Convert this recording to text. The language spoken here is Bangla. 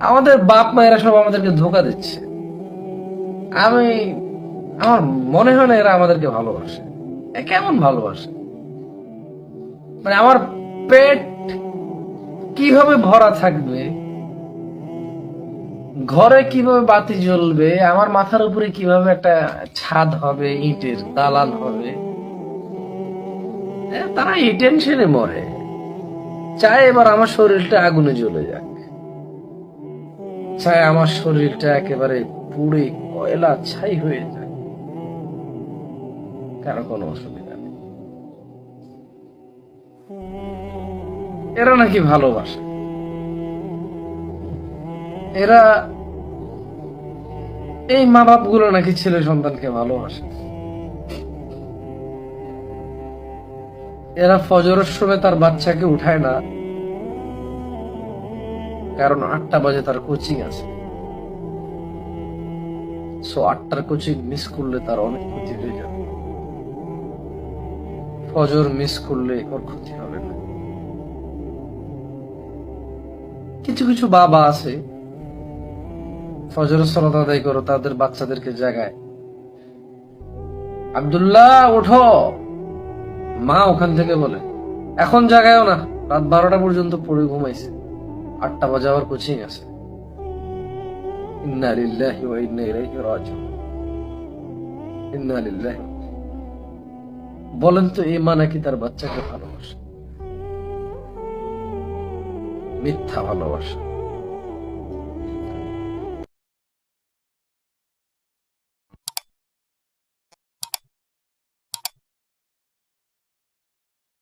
আমাদের বাপ মায়েরা সব আমাদেরকে ধোকা দিচ্ছে। আমি, আমার মনে হয় না এরা আমাদেরকে ভালোবাসে। কেমন ভালোবাসে? মানে আমার পেট কীভাবে ভরা থাকবে? ঘরে কীভাবে বাতি জ্বলবে? আমার মাথার উপরে কীভাবে একটা ছাদ হবে, ইটের দালান হবে? তারা এই টেনশনে মরে। চায় এবার আমার শরীরটা আগুনে জ্বলে যাক। চায় আমার শরীরটা একেবারে পুড়ে কয়লা ছাই হয়ে যায়। কারও কোনো অসুবিধা নেই। এরা নাকি ভালোবাসে। এরা এই মা বাপগুলো নাকি ছেলে সন্তানকে ভালোবাসে। এরা ফজরের সময় তার বাচ্চাকে উঠায় না। কারণ আটটা বাজে তার কোচিং আছে। সো আটটার কোচিং মিস করলে তার অনেক ক্ষতি হয়ে যাবে। ফজর মিস করলে ওর ক্ষতি হবে না। কিছু কিছু বাবা আছে ফজর সলাত আদায় করো, তাদের বাচ্চাদেরকে জাগায়। আব্দুল্লাহ, ওঠো। মা ওখান থেকে বলে, এখন জাগায়ও না, রাত বারোটা পর্যন্ত পড়ে ঘুমাইছে। আটটা বাজে আবার কোচিং আছে। বলেন তো, এই মা নাকি তার বাচ্চাকে ভালোবাসে? মিথ্যা ভালোবাসা।